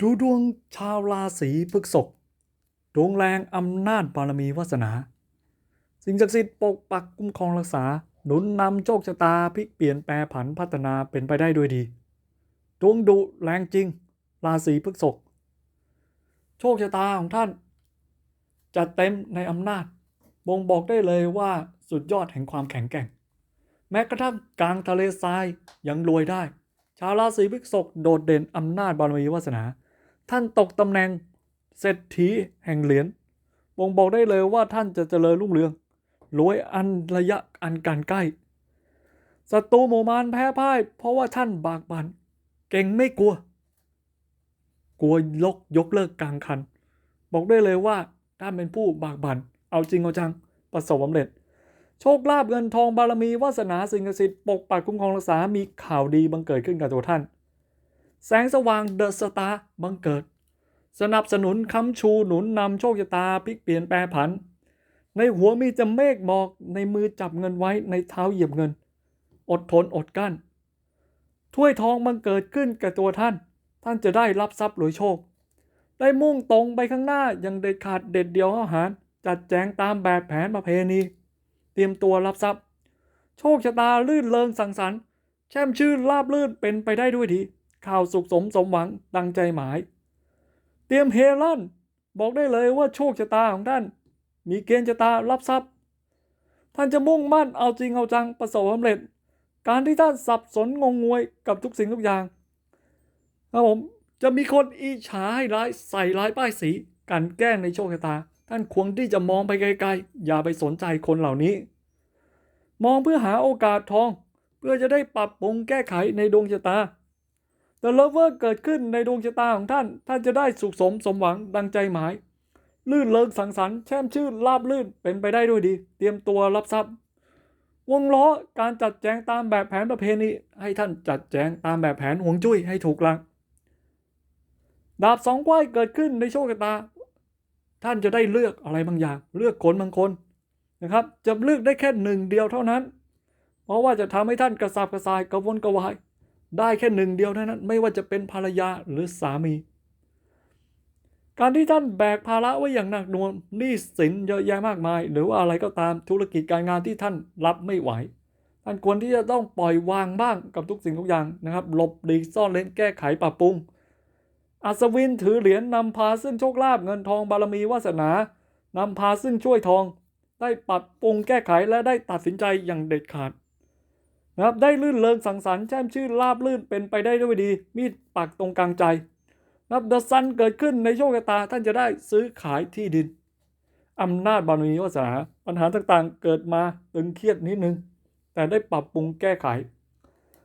ดูดวงชาวราศีพฤษภดวงแรงอำนาจบารมีวาสนา สิ่งศักดิ์สิทธิ์ปกปักคุ้มครองรักษา หนุนนำโชคชะตาพลิกเปลี่ยนแปลผันพัฒนาเป็นไปได้ด้วยดี ดวงดุแรงจริง ราศีพฤษภโชคชะตาของท่านจัดเต็มในอำนาจ บ่งบอกได้เลยว่าสุดยอดแห่งความแข็งแกร่ง แม้กระทั่งกลางทะเลทรายยังรวยได้ ชาวราศีพฤษภโดดเด่นอำนาจบารมีวาสนา ท่านตกตำแหน่งเศรษฐีแห่งเหรียญบ่งบอกได้เลยว่าท่านจะเจริญรุ่งเรืองรวยอันระยะอันการใกล้ศัตรูหมู่มารแพ้พ่าย เพราะว่าท่านบากบันเก่งไม่กลัว กลัวยกยกเลิกกลางคัน บอกได้เลยว่าท่านเป็นผู้บากบันเอาจริงเอาจังประสบความสำเร็จ โชคลาภเงินทองบารมีวาสนาสิ่งศักดิ์สิทธิ์ปกปักคุ้มครองรักษามีข่าวดีบังเกิดขึ้นกับตัวท่าน แสงสว่างเดอะสตาร์บังเกิด สนับสนุนค้ำชูหนุนนำโชคชะตาพลิกเปลี่ยนแปลผัน ในหัวมีจะเมฆหมอกในมือจับเงินไว้ในเท้าเหยียบเงิน อดทนอดกั้น ถ้วยทองบังเกิดขึ้นกับตัวท่าน ท่านจะได้รับทรัพย์รวยโชค ได้มุ่งตรงไปข้างหน้าอย่างเด็ดขาดเด็ดเดียวอาหาร จัดแจงตามแบบแผนประเพณี เตรียมตัวรับทรัพย์ โชคชะตาลื่นเริงสังสรรค์แช่มชื่นราบลื่นเป็นไปได้ด้วยดี ข่าวสุขสมสมหวังดังใจหมาย เตรียมเฮลั่นบอกได้เลยว่าโชคชะตาของท่าน มีเกณฑ์ชะตารับทรัพย์ ท่านจะมุ่งมั่นเอาจริงเอาจังประสบความสำเร็จ การที่ท่านสับสนงงงวยกับทุกสิ่งทุกอย่างครับผมจะมีคนอิจฉาให้ร้ายใส่ร้ายป้ายสีกันแกล้งในโชคชะตา ท่านควรที่จะมองไปไกลๆ อย่าไปสนใจคนเหล่านี้ มองเพื่อหาโอกาสทอง เพื่อจะได้ปรับปรุงแก้ไขในดวงชะตา แต่เลเวอร์เกิดขึ้นในดวงชะตาของท่าน ท่านจะได้สุขสมสมหวังดังใจหมาย ลื่นเลิงสังสรรค์แช่มชื่นราบลื่นเป็นไปได้ด้วยดี เตรียมตัวรับทรัพย์ วงล้อการจัดแจงตามแบบแผนประเพณี ให้ท่านจัดแจงตามแบบแผนหวงจุ้ยให้ถูกหลัก ดาบสองก้อยเกิดขึ้นในโชคชะตา ท่านจะได้เลือกอะไรบางอย่าง เลือกคนบางคนนะครับ จะเลือกได้แค่หนึ่งเดียวเท่านั้น เพราะว่าจะทำให้ท่านกระสับกระส่ายกระวนกระวาย ได้แค่หนึ่งเดียวเท่านั้น ไม่ว่าจะเป็นภรรยาหรือสามี การที่ท่านแบกภาระไว้อย่างหนักหน่วงหนี้สินเยอะแยะมากมาย หรือว่าอะไรก็ตามธุรกิจการงานที่ท่านรับไม่ไหวท่านควรที่จะต้องปล่อยวางบ้างกับทุกสิ่งทุกอย่างนะครับหลบหลีกซ่อนเล้นแก้ไขปรับปรุง อัศวินถือเหรียญนำพาซึ่งโชคลาภเงินทองบารมีวาสนานำพาซึ่งช่วยทอง ได้ปรับปรุงแก้ไขและได้ตัดสินใจอย่างเด็ดขาด นะครับ ได้ลื่นเลิงสังสรรค์แช่มชื่นราบลื่นเป็นไปได้ด้วยดี มีดปักตรงกลางใจนะครับเดอะซันเกิดขึ้นในโชคชะตาท่านจะได้ซื้อขายที่ดินอำนาจบารมีวาสนาปัญหาต่างๆ เกิดมาตึงเครียดนิดนึง แต่ได้ปรับปรุงแก้ไข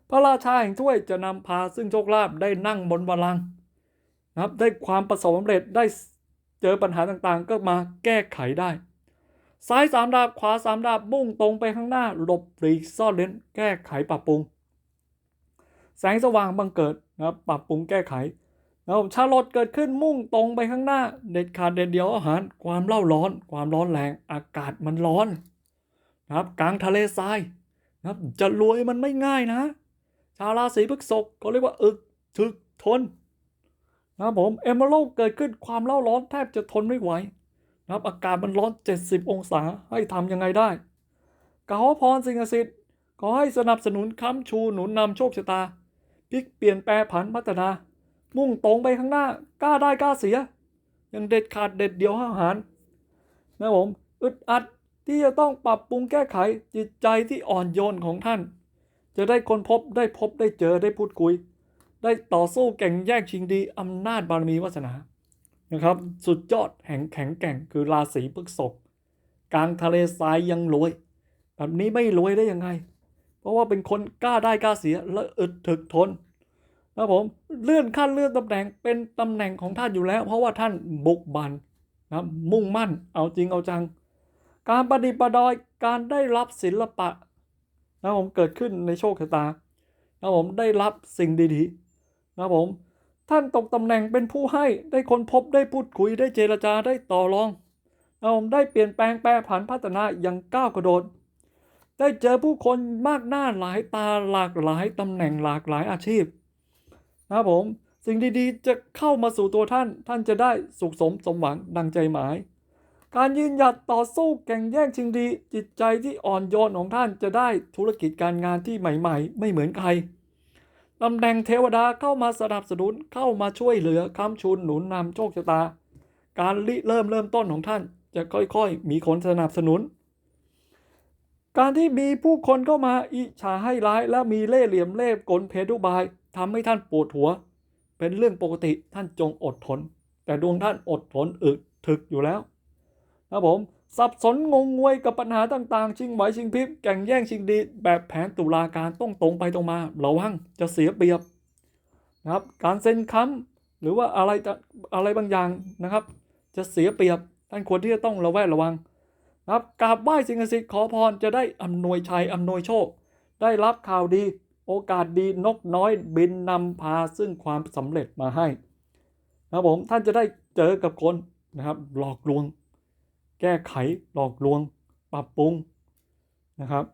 พระราชาแห่งถ้วยจะนำพาซึ่งโชคลาภได้นั่งบนบัลลังก์นะครับได้ความประสบความสำเร็จได้เจอปัญหาต่างๆ ก็มาแก้ไขได้ ซ้ายสามดาบขวาสามดาบมุ่งตรงไปข้างหน้าหลบปลีกซ่อนเลนแก้ไขปรับปรุง แสงสว่างบังเกิดนะครับปรับปรุงแก้ไขนะครับชาลอตเกิดขึ้นมุ่งตรงไปข้างหน้า เด็ดขาดเด็ดเดียวอาหาร ความเล่าร้อน ความร้อนแรงอากาศมันร้อนนะครับกลางทะเลทรายนะครับจะรวยมันไม่ง่ายนะ ชาวราศีพฤษภก็เรียกว่าอึกถึกทนนะครับผมเอมเบอร์เกิดขึ้นความเล่าร้อนแทบจะทนไม่ไหว นะครับอากาศมันร้อน 70 องศาให้ทำยังไงได้ขอพรสิ่งศักดิ์สิทธิ์ขอให้สนับสนุนค้ำชูหนุนนำโชคชะตาพลิกเปลี่ยนแปลผันพัฒนา มุ่งตรงไปข้างหน้ากล้าได้กล้าเสีย ยังเด็ดขาดเด็ดเดียวอาหารนะผมอึดอัดที่จะต้องปรับปรุงแก้ไขจิตใจที่อ่อนโยนของท่าน จะได้คนพบได้พบได้เจอได้พูดคุย ได้ต่อสู้แก่งแย่งชิงดีอำนาจบารมีวาสนา นะครับ สุดยอดแห่งแข็งแกร่งคือราศีพฤษภกลางทะเลทรายยังรวย แบบนี้ไม่รวยได้ยังไง เพราะว่าเป็นคนกล้าได้กล้าเสียและอึดถึกทนนะผมเลื่อนขั้นเลื่อนตำแหน่งเป็นตำแหน่งของท่านอยู่แล้ว เพราะว่าท่านบุกบันนะมุ่งมั่นเอาจริงเอาจัง การประดิปดอยการได้รับศิลปะนะผมเกิดขึ้นในโชคชะตานะผมได้รับสิ่งดีๆนะผม ท่านตกตำแหน่งเป็นผู้ให้ได้คนพบได้พูดคุยได้เจรจาได้ต่อรองนะครับผมได้เปลี่ยนแปลงแปรผันพัฒนาอย่างก้าวกระโดด ได้เจอผู้คนมากหน้าหลายตาหลากหลายตำแหน่งหลากหลายอาชีพนะครับผมสิ่งดีๆ จะเข้ามาสู่ตัวท่าน ท่านจะได้สุขสมสมหวังดังใจหมาย การยืนหยัดต่อสู้แข่งแย่งชิงดี จิตใจที่อ่อนโยนของท่านจะได้ธุรกิจการงานที่ใหม่ ๆ ไม่เหมือนใคร ตำแหน่งเทวดาเข้ามาสนับสนุนเข้ามาช่วยเหลือค้ำชุนหนุนนำโชคชะตา การริเริ่มเริ่มต้นของท่านจะค่อยๆ มีคนสนับสนุน การที่มีผู้คนเข้ามาอิจฉาให้ร้ายและมีเล่ห์เหลี่ยมเล่ห์กลเพทุบายทำให้ท่านปวดหัว เป็นเรื่องปกติท่านจงอดทน แต่ดวงท่านอดทนอึดถึกอยู่แล้วนะผม สับสนงงงวยกับปัญหาต่างๆ ชิงไหวชิงพริบแก่งแย่งชิงดี แบบแผนตุลาการต้องตรงไปตรงมาระวังจะเสียเปรียบนะครับ การเซ็นค้ำหรือว่าอะไรอะไรบางอย่างนะครับ จะเสียเปรียบท่านควรที่จะต้องระแวดระวังนะครับกราบไหว้สิ่งศักดิ์สิทธิ์ขอพรจะได้อำนวยชัยอำนวยโชค ได้รับข่าวดี โอกาสดีนกน้อยบินนำพาซึ่งความสำเร็จมาให้นะครับผมท่านจะได้เจอกับคนนะครับหลอกลวง แก้ไขหลอกลวง ปรับปรุงนะครับ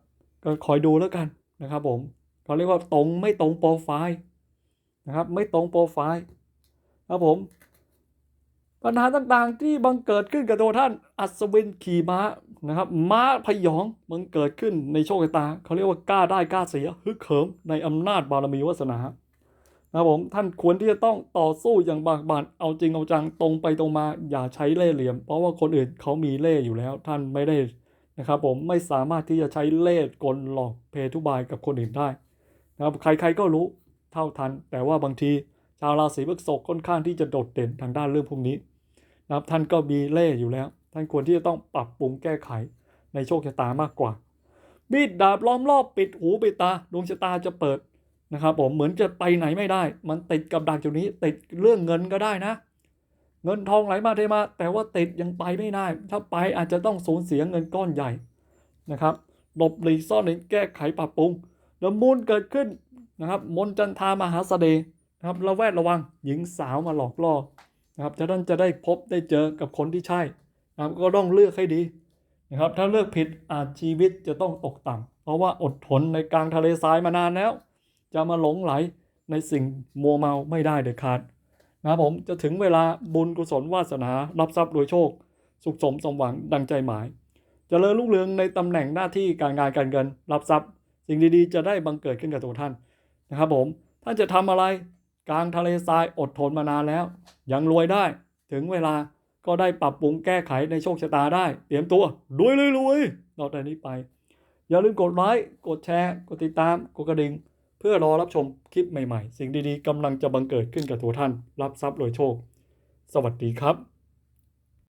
ก็คอยดูแล้วกันนะครับผมเขาเรียกว่าตรงไม่ตรงโปรไฟล์นะครับ ไม่ตรงโปรไฟล์ครับผม ปัญหาต่างๆที่บังเกิดขึ้นกับตัวท่านอัศวินขี่ม้านะครับ ม้าพยองบังเกิดขึ้นในโชคชะตาเขาเรียกว่ากล้าได้กล้าเสียฮึกเหิมในอำนาจบารมีวาสนา นะครับผมท่านควรที่จะต้องต่อสู้อย่างบากบั่นเอาจริงเอาจังตรงไปตรงมา อย่าใช้เล่ห์เหลี่ยม เพราะว่าคนอื่นเขามีเล่ห์อยู่แล้ว ท่านไม่ได้นะครับผมไม่สามารถที่จะใช้เล่ห์กลหลอกเพทุบายกับคนอื่นได้นะครับใครๆก็รู้เท่าทัน แต่ว่าบางทีชาวราศีพฤษภค่อนข้างที่จะโดดเด่นทางด้านเรื่องพวกนี้นะครับท่านก็มีเล่ห์อยู่แล้ว ท่านควรที่จะต้องปรับปรุงแก้ไขในโชคชะตามากกว่ามีดดาบล้อมรอบปิดหูปิดตาดวงชะตาจะเปิด นะครับผมเหมือนจะไปไหนไม่ได้ มันติดกับดักจุดนี้ ติดเรื่องเงินก็ได้นะ เงินทองไหลมาเทมา แต่ว่าติดยังไปไม่ได้ ถ้าไปอาจจะต้องสูญเสียเงินก้อนใหญ่นะครับหลบหลีกซ่อนเร้นแก้ไขปรับปรุงแล้วมูลเกิดขึ้นนะครับมนจันทามหาเสน่ห์นะครับระแวดระวังหญิงสาวมาหลอกล่อนะครับท่านจะได้พบได้เจอกับคนที่ใช่นะครับก็ต้องเลือกให้ดีนะครับถ้าเลือกผิดอาจชีวิตจะต้องตกต่ำเพราะว่าอดทนในกลางทะเลทรายมานานแล้ว จะมาหลงไหลในสิ่งมัวเมาไม่ได้เด็ดขาดนะผมจะถึงเวลาบุญกุศลวาสนารับทรัพย์โดยโชค สุขสมสมหวังดังใจหมายจเจริญรุ่งเรืองในตำแหน่งหน้าที่การงานการเงิน รับทรัพย์ สิ่งดีๆ จะได้บังเกิดขึ้นกับตัวท่านนะครับผมท่านจะทำอะไรกลางทะเลทรายอดทนมานานแล้ว ยังรวยได้ถึงเวลาก็ได้ปรับปรุงแก้ไขในโชคชะตาได้ เตรียมตัวรวยเลยรวยต่อแต่นี้ไป อย่าลืมกดไลค์กดแชร์ กดติดตาม กดกระดิ่ง เพื่อรอรับชมคลิปใหม่ๆ สิ่งดีๆกำลังจะบังเกิดขึ้นกับตัวท่าน รับทรัพย์รวยโชค สวัสดีครับ